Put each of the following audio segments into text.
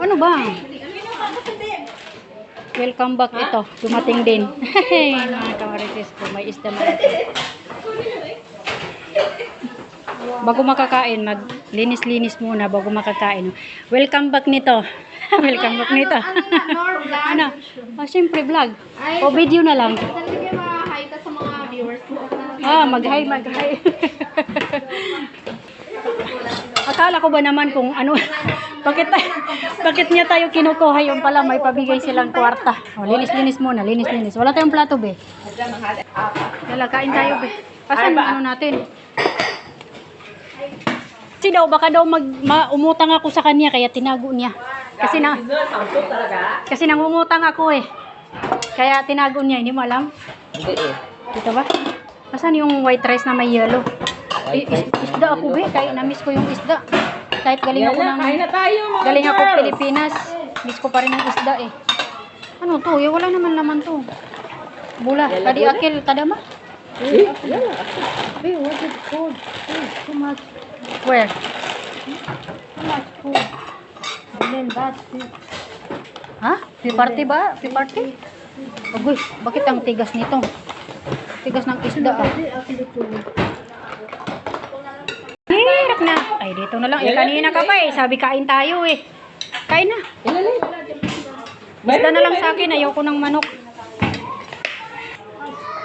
Ano ba? Welcome back ito. Dumating din. Mga kamarites ko, may isda na ito. Bago makakain, maglinis-linis muna bago makakain. Welcome back nito. Welcome back nito. ano? Oh, syempre vlog. O video na lang. Ah, mag-hi, mag-hi. Akala ko ba naman kung ano, bakit, tayo- bakit niya tayo kinukuha yung pala may pabigay silang kwarta. O, linis-linis muna, linis-linis. Wala tayong plato, be. Yala, kain tayo, be. Pasan ano natin? Kasi daw, baka daw mag, ma, umutang ako sa kanya, kaya tinago niya. Kasi na, kasi nangungutang ako eh. Kaya tinago niya, hindi mo alam? Hindi eh. Dito ba? Asan yung white rice na may yellow? I- is- isda ako be, kaya na-miss ko yung isda. Kahit galing ako ng Kain na tayo mga galing ako. Pilipinas, miss ko pa rin yung isda eh. Ano to? Eh, wala naman laman to. Bula, bula? akil tadama? Eh. Be, what is food? Food, too much. Where? Too much food. And then that food. Ha? Piparty ba? Piparty? Agoy, bakit ang tigas nito? Tigas ng isda ah. Hirap na. Ay, dito na lang. Eh, kanina ka pa eh. Sabi kain tayo eh. Kain na. Isda na lang sa akin. Ayoko ng manok.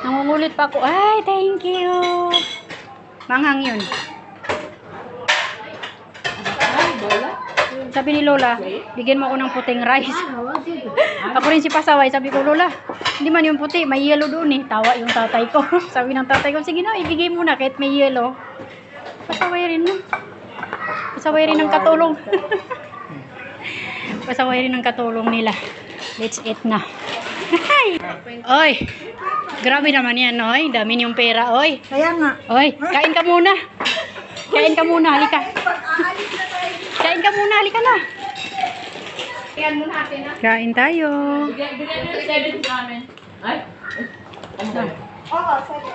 Nangungulit pa ako. Ay, thank you. Manghang yun. Sabi ni Lola, bigyan mo ako ng puting rice. ako rin si Pasaway, sabi ko, Lola, hindi man yung puti, may yellow doon eh. Tawa yung tatay ko. sabi ng tatay ko, sige na, ibigay mo na kahit may yellow. Pasaway rin mo. Pasaway rin ng katulong. Pasaway rin ng katulong nila. Let's eat na. Hi! Oy! Grabe naman yan, oy. Dami yung pera, oy. Kaya nga. Oy, kain ka muna. Kain ka muna, halika. Kain ka muna, halika na. Kain tayo. Ay. Oo, sige.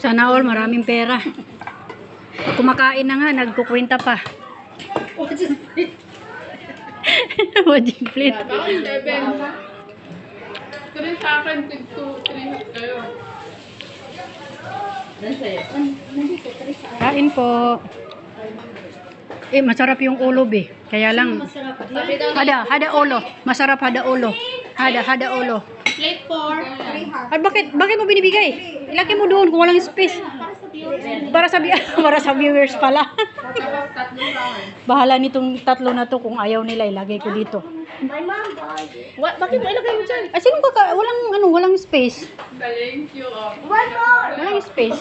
Sana all, maraming pera. Kumakain na nga, nagkukwenta pa. Wajing plate. Bakit seven? Three sa akin, tig two, three kayo. Kain po. Eh, masarap yung ulo, be. Kaya lang, hada, hada ulo. Masarap hada ulo. Hada, hada ulo. plate four. Three half. At bakit, bakit mo binibigay? Ilagay mo doon kung walang space. Para sa, para sa viewers pala. Bahala nitong tatlo na to kung ayaw nila ilagay ko dito. What? Bakit mo ilagay mo dyan? Ay, sino kaka, walang, ano, walang space. Thank you. oh. Walang space.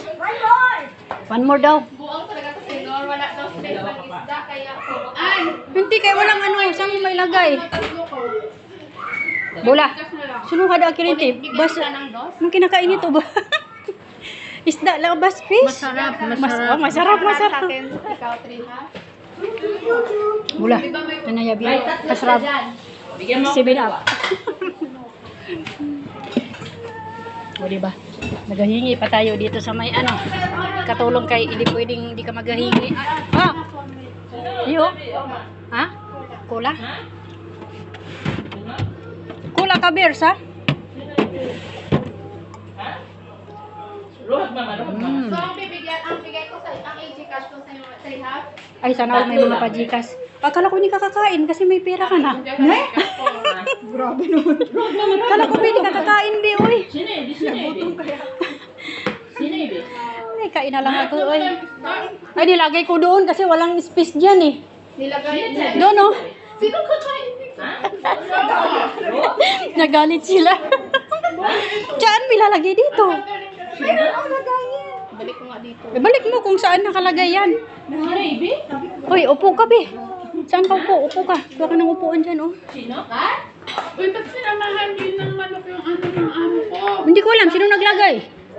One more daw. Buong talaga kasi Lord, wala daw space ng isda, kaya po. Ay! Hindi, kaya walang ano, saan mo lang. Sino kada akirinti? Bigyan Bas, ka ng dos? Ang kinakain nito ba? Isda lang, bas fish? Masarap, Mas, oh, masarap, masarap. Ikaw three half. Bula. Ano yabi? Masarap. Bigyan mo ng up. o diba? Nagahingi pa tayo dito sa may ano. Katulong kay hindi pwedeng hindi ka magahingi. Ah! Yo. Ha? Kula? Kula ka, Bears, ha? Luhat mama, luhat mama. Mm. So, ang bibigyan, ang bigay ko sa, ang AG cash ko sa inyo, three half. Ay, sana all may mga pajikas. Akala ko hindi ka kakain kasi may pera ka na. Ne? Grabe naman. Akala ko hindi ka kakain, Bi, uy. Eh? Eh? Sino eh? Ay, kain na lang ako, uy. Ay, nilagay ko doon kasi walang space dyan, eh. Nilagay. Doon, oh. Sino kakain? Nagalit sila. Diyan, may lalagay dito. Meron ang lagayin. Balik ko nga dito. Eh, balik mo kung saan nakalagay yan. Eh, Bi? Hoy, upo ka, Bi. Saan ka upo? Upo ka. Kuha ka ng upuan dyan, oh. Sino? Ha? Uy, ba't sinamahan din ng manok yung ano ng amo ko? Hindi ko alam, sino naglagay?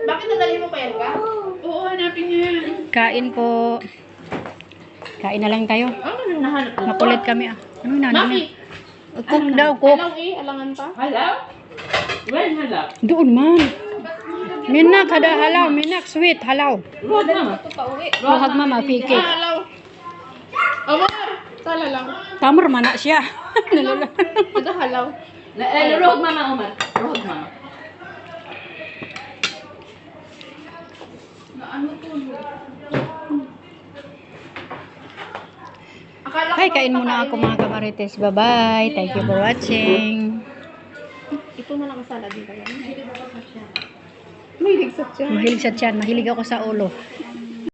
Bakit nadali mo pa yan ka? Oo, hanapin niya yan. Kain po. Kain na lang tayo. Ano yung nahanap mo? Makulit kami, ah. Ano na? Ano? Maki! Cook daw, cook. Alang eh, alangan pa. Hello? When hello? Doon man. Minak, hada halaw. Minak, sweet, halaw. Pa uwi. Luhag mama, piki. Ah, alaw. Amor! Kala lang. Tamar man na siya. Nalala. Ito halaw. Na, eh, rohog mama, Omar. Rohog mama. Na ano to? Akala ko Hi, kain muna ako mga kamarites. Bye-bye. Thank you for watching. Ito na lang ang salad din kaya. Mahilig sa tiyan. Mahilig sa tiyan. Mahilig ako sa ulo.